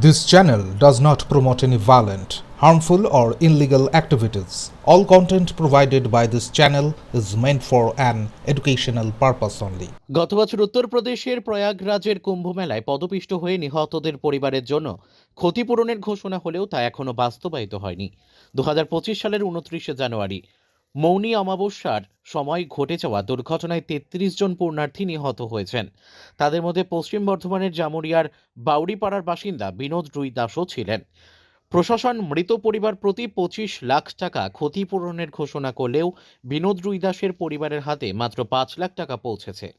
This channel does not promote any violent, harmful, or illegal activities. All content provided by this channel is meant for an educational purpose only. গত বছর উত্তরপ্রদেশের প্রয়াগরাজের কুম্ভমেলায় পদপিষ্ট হয়ে নিহতদের পরিবারের জন্য ক্ষতিপূরণের ঘোষণা হলেও তা এখনও বাস্তবায়িত হয়নি দু হাজার পঁচিশ সালের উনত্রিশে জানুয়ারি মৌনী অমাবস্যার সময় ঘটে যাওয়া দুর্ঘটনায় তেত্রিশ জন পূর্ণার্থী নিহত হয়েছেন। তাদের মধ্যে পশ্চিম বর্ধমানের জামুরিয়ার বাউরিপাড়ার বাসিন্দা বিনোদ রুই দাসও ছিলেন। প্রশাসন মৃত পরিবার প্রতি পঁচিশ লাখ টাকা ক্ষতিপূরণের ঘোষণা করলেও বিনোদ রুইদাসের পরিবারের হাতে মাত্র পাঁচ লাখ টাকা পৌঁছেছে।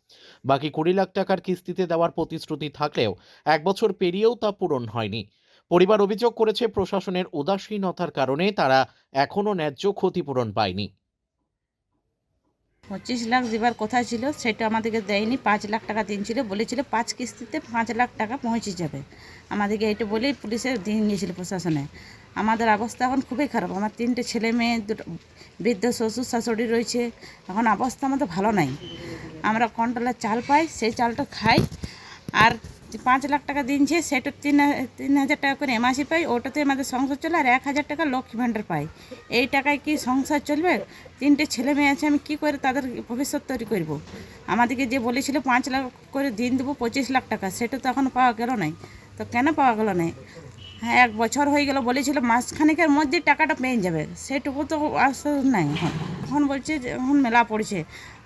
বাকি কুড়ি লাখ টাকার কিস্তিতে দেওয়ার প্রতিশ্রুতি থাকলেও এক বছর পেরিয়েও তা পূরণ হয়নি। পরিবার অভিযোগ করেছে, প্রশাসনের উদাসীনতার কারণে তারা এখনও ন্যায্য ক্ষতিপূরণ পায়নি। পঁচিশ লাখ দেবার কথা ছিল, সেটা আমাদেরকে দেয়নি, পাঁচ লাখ টাকা দিন ছিল, বলেছিল পাঁচ কিস্তিতে পাঁচ লাখ টাকা পৌঁছে যাবে। আমাদেরকে এটা বলেই পুলিশে দিয়ে নিয়েছিল প্রশাসনে। আমাদের অবস্থা এখন খুবই খারাপ। আমার তিনটে ছেলে মেয়ে, দুটো বৃদ্ধ শ্বশুর শাশুড়ি রয়েছে, এখন অবস্থা আমাদের ভালো নাই। আমরা কন্ট্রোলের চাল পাই, সেই চালটা খাই, আর পাঁচ লাখ টাকা দিনছে, সেটা তিন তিন হাজার টাকা করে এমাসি পাই, ওটাতে আমাদের সংসার চলে আর এক হাজার টাকা লক্ষ্মী ভাণ্ডার পাই। এই টাকায় কি সংসার চলবে? তিনটে ছেলে মেয়ে আছে, আমি কি করে তাদের ভবিষ্যৎ তৈরি করব? আমাদেরকে যে বলেছিল পাঁচ লাখ করে দিন দেবো, পঁচিশ লাখ টাকা, সেটা তো এখন পাওয়া গেল নাই। তো কেন পাওয়া গেল নাই? হ্যাঁ এক বছর হয়ে গেল, বলেছিল মাসখানেকের মধ্যে টাকাটা পেয়ে যাবে, সেটুকু তো আশ্বাস নাই এখন। বলছে এখন মেলা পড়ছে।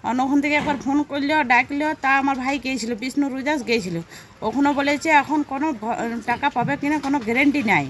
অন্য ওখান থেকে একবার ফোন করলেও ডাকলেও তা আমার ভাই গিয়েছিল, বিষ্ণু রুদাস গিয়েছিল। ওখানে বলেছে, এখন কোনো টাকা পাবে কিনা কোনো গ্যারেন্টি নাই।